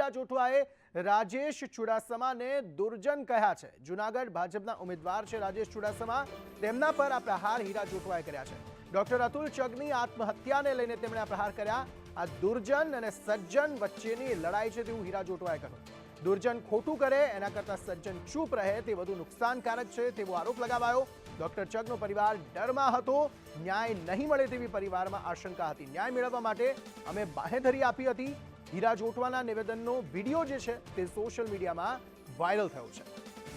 હીરા જોઠવાએ રાજેશ ચુડાસમાને દુર્જન કહ્યા છે. જુનાગઢ ભાજપના ઉમેદવાર છે રાજેશ ચુડાસમા. તેમના પર આ પ્રહાર હીરા જોઠવાએ કર્યા છે. ડોક્ટર અતુલ ચગની આત્મહત્યાને લઈને તેમણે આ પ્રહાર કર્યા. આ દુર્જન અને સજ્જન વચ્ચેની લડાઈ છે તેવું હીરા જોટવાએ કહ્યું. દુર્જન ખોટું કરે, એના કરતાં સજ્જન ચૂપ રહે, તે વધુ નુકસાનકારક છે તેવો આરોપ લગાવાયો. ડોક્ટર ચગનો પરિવાર ડરમાં હતો. ન્યાય નહીં મળે તેવી પરિવારમાં આશંકા હતી. ન્યાય મેળવવા માટે અમે બાહેધરી આપી હતી. હીરા જોટવાના નિવેદનનો વીડિયો જે છે તે સોશિયલ મીડિયામાં વાયરલ થયો છે.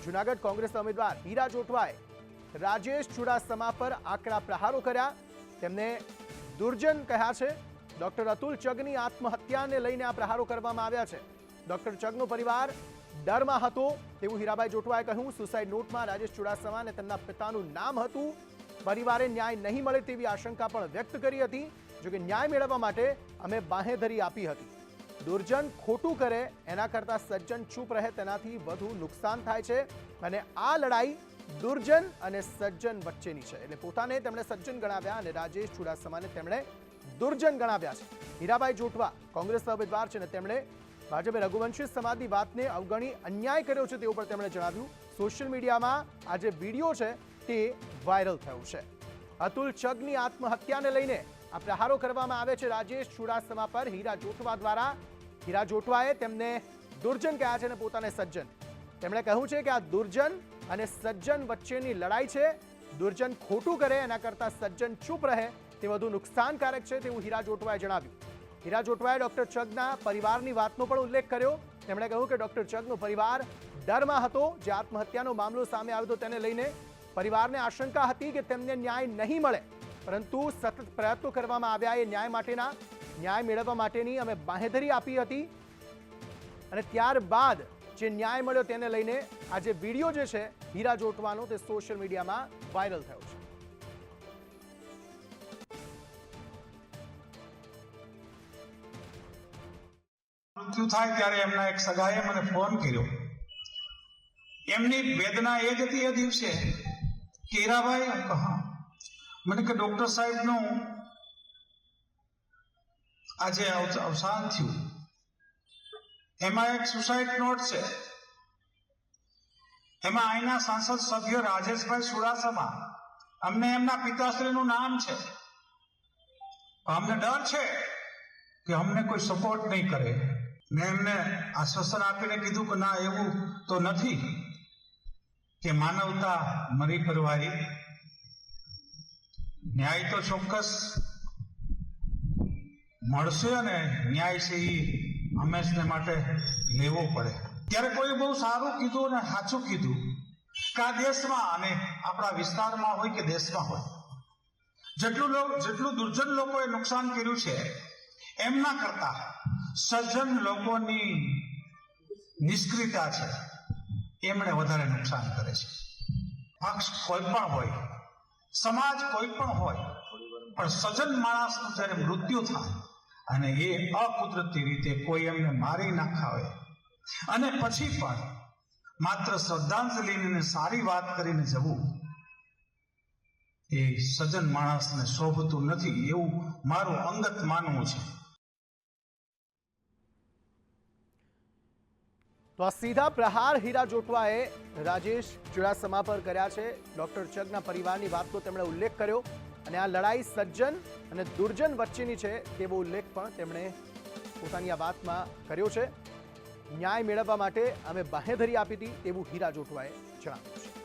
જુનાગઢ કોંગ્રેસના ઉમેદવાર હીરા જોટવાએ રાજેશ ચુડાસમા પર આકરા પ્રહારો કર્યા. તેમને દુર્જન કહ્યા છે, ડોક્ટર અતુલ ચગની આત્મહત્યાને લઈને આ પ્રહારો કરવામાં આવ્યા છે. ડોક્ટર ચગનો પરિવાર ડરમાં હતો. તેવું હીરાભાઈ જોટવાએ કહ્યું, સુસાઇડ નોટમાં રાજેશ ચુડાસમા અને તેમના પિતાનું નામ હતું. પરિવારે ન્યાય નહીં મળે તેવી આશંકા પણ વ્યક્ત કરી હતી. જોકે ન્યાય મેળવવા માટે અમે બાહેધરી આપી હતી. દુર્જન ખોટું કરે, એના કરતાં સજ્જન ચૂપ રહે, તેનાથી વધુ નુકસાન થાય છે. અને આ લડાઈ દુર્જન અને સજ્જન વચ્ચેની છે. એટલે પોતાને તેમણે સજ્જન ગણાવ્યા અને રાજેશ ચુડાસમાને તેમણે દુર્જન ગણાવ્યા છે. હીરાભાઈ જોટવા કોંગ્રેસના ઉમેદવાર છે અને તેમણે ભાજપે રઘુવંશી સમાજની વાતને અવગણી અન્યાય કર્યો છે તેવું પણ તેમણે જણાવ્યું. સોશિયલ મીડિયામાં આ જે વીડિયો છે તે વાયરલ થયું છે. અતુલ ચગની આત્મહત્યાને લઈને આ પ્રહારો કરવામાં આવે છે. રાજેશ ચુડાસમા પર હીરા જોટવા દ્વારા હીરા જોટવાએ તેમને દુર્જન કહ્યા છે અને પોતાને સજ્જન. તેમણે કહ્યું છે કે આ દુર્જન અને સજ્જન વચ્ચેની લડાઈ છે. દુર્જન ખોટું કરે, એના કરતાં સજ્જન ચૂપ રહે, તે વધુ નુકસાનકારક છે તેવું હીરા જોટવાએ જણાવ્યું. હીરા જોટવાએ ડોક્ટર ચગના પરિવારની વાતનો પણ ઉલ્લેખ કર્યો. તેમણે કહ્યું કે ડોક્ટર ચગનો પરિવાર ડરમાં હતો, જે આત્મહત્યાનો મામલો સામે આવ્યો હતો તેને લઈને. પરિવારને આશંકા હતી કે તેમને ન્યાય નહીં મળે. પરંતુ સતત પ્રયત્નો કરવામાં આવ્યા એ ન્યાય માટેના ન્યાય મેળવવા માટેની અમે બાહેધરી આપી હતી. અને ત્યારબાદ જે ન્યાય મળ્યો તેને લઈને આ જે વીડિયો જે છે, હીરા જોટવાનો તે સોશિયલ મીડિયામાં વાયરલ થયો છે. મૃત્યુ થાય ત્યારે એમના એક સગાએ મને ફોન કર્યો. એમની વેદના એ જ હતી એ દિવસે કે, હીરાભાઈ હું. મને કે, ડોક્ટર સાહેબનું આજે અવસાન થયું. એમાં એક સુસાઇડ નોટ છે. એમાં અહીંના સાંસદ સભ્ય રાજેશભાઈ સુડાસમા, અમને એમના પિતાશ્રીનું નામ છે. અમને ડર છે કે અમને કોઈ સપોર્ટ નહીં કરે. મેં એમને આશ્વાસન આપીને કીધું કે ના, એવું તો નથી. કે માનવતા મરી કરવારી ન્યાય તો ચોક્કસ મળશે અને ન્યાય છે એ હંમેશને માટે લેવો પડે. ત્યારે કોઈ બહુ સારું કીધું અને સાચું કીધું. કા દેશમાં અને આપણા વિસ્તારમાં હોય કે દેશમાં હોય, જેટલું જેટલું દુર્જન લોકોએ નુકસાન કર્યું છે, એમના કરતા સજ્જન લોકોની નિષ્ક્રિયતા છે, એમણે વધારે નુકસાન કરે છે. પક્ષ કોઈ પણ હોય, સમાજ કોઈ પણ હોય, પણ સજ્જન માણસનું જ્યારે મૃત્યુ થાય અને એ અકુદરતી રીતે કોઈ એમને મારી નાખાવે અને પછી પણ માત્ર શ્રદ્ધાંજલિને સારી વાત કરીને જવું, એ સજન માણસને શોભતું નથી એવું મારું અંગત માનવું છે. તો આ સીધા પ્રહાર હીરા જોટવાએ રાજેશ ચુડાસમા પર કર્યા છે. ડોક્ટર ચગના પરિવારની વાતનો તેમણે ઉલ્લેખ કર્યો. અને આ લડાઈ સજ્જન અને દુર્જન વચ્ચેની છે તેવો ઉલ્લેખ પણ તેમણે પોતાની આ વાતમાં કર્યો છે. ન્યાય મેળવવા માટે અમે બાહેધરી આપી હતી તેવું હીરા જોટવાએ જણાવ્યું છે.